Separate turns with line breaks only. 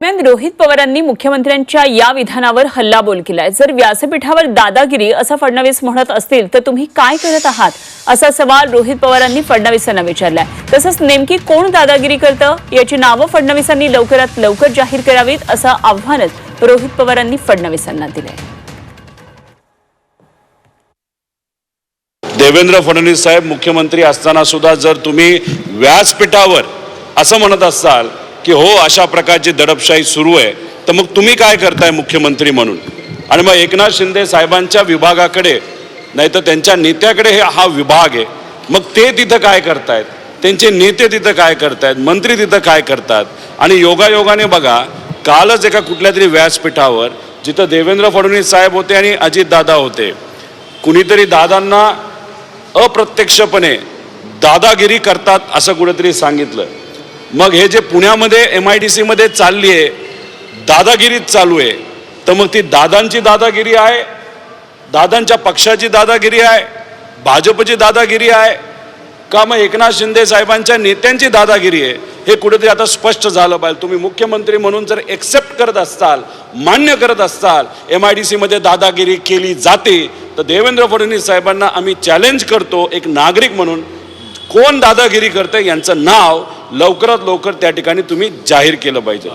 दरम्यान रोहित पवारांनी मुख्यमंत्र्यांच्या या विधानावर हल्लाबोल केलाय. जर व्यासपीठावर दादागिरी असं फडणवीस म्हणत असतील तर तुम्ही काय करत आहात? असा सवाल रोहित पवारांनी फडणवीसांना विचारलाय. तसंच नेमकी कोण दादागिरी करतं? याची नावं फडणवीसांनी लवकरात लवकर जाहीर करावीत असं आव्हानच रोहित पवारांनी फडणवीसांना दिलंय.
देवेंद्र फडणवीस साहेब मुख्यमंत्री असताना सुद्धा जर तुम्ही व्यासपीठावर असं म्हणत असाल की हो अशा प्रकारची दडपशाही सुरू आहे. तर मग तुम्ही काय करताय मुख्यमंत्री म्हणून? आणि मग एकनाथ शिंदे साहेबांच्या विभागाकडे नाही तर त्यांच्या नेत्याकडे हे हा विभाग आहे. मग ते तिथं काय करतायत? त्यांचे नेते तिथं काय करतायत? मंत्री तिथं काय करतात? आणि योगायोगाने बघा कालच एका कुठल्या तरी व्यासपीठावर जिथं देवेंद्र फडणवीस साहेब होते आणि अजितदादा होते कुणीतरी दादांना अप्रत्यक्षपणे दादागिरी करतात असं कुठेतरी सांगितलं. मग हे जे पुण्यामध्ये एम आय डी सीमध्ये चालली आहे दादागिरीच चालू आहे तर मग ती दादांची दादागिरी आहे दादांच्या पक्षाची दादागिरी आहे भाजपची दादागिरी आहे का मग एकनाथ शिंदे साहेबांच्या नेत्यांची दादागिरी आहे हे कुठेतरी आता स्पष्ट झालं पाहिजे. तुम्ही मुख्यमंत्री म्हणून जर एक्सेप्ट करत असताल मान्य करत असताल एम आय डी सीमध्ये दादागिरी केली जाते तर देवेंद्र फडणवीस साहेबांना आम्ही चॅलेंज करतो एक नागरिक म्हणून कोण दादागिरी करतं यांचं नाव लवकरात लवकर त्या ठिकाणी तुम्ही जाहीर केलं पाहिजे.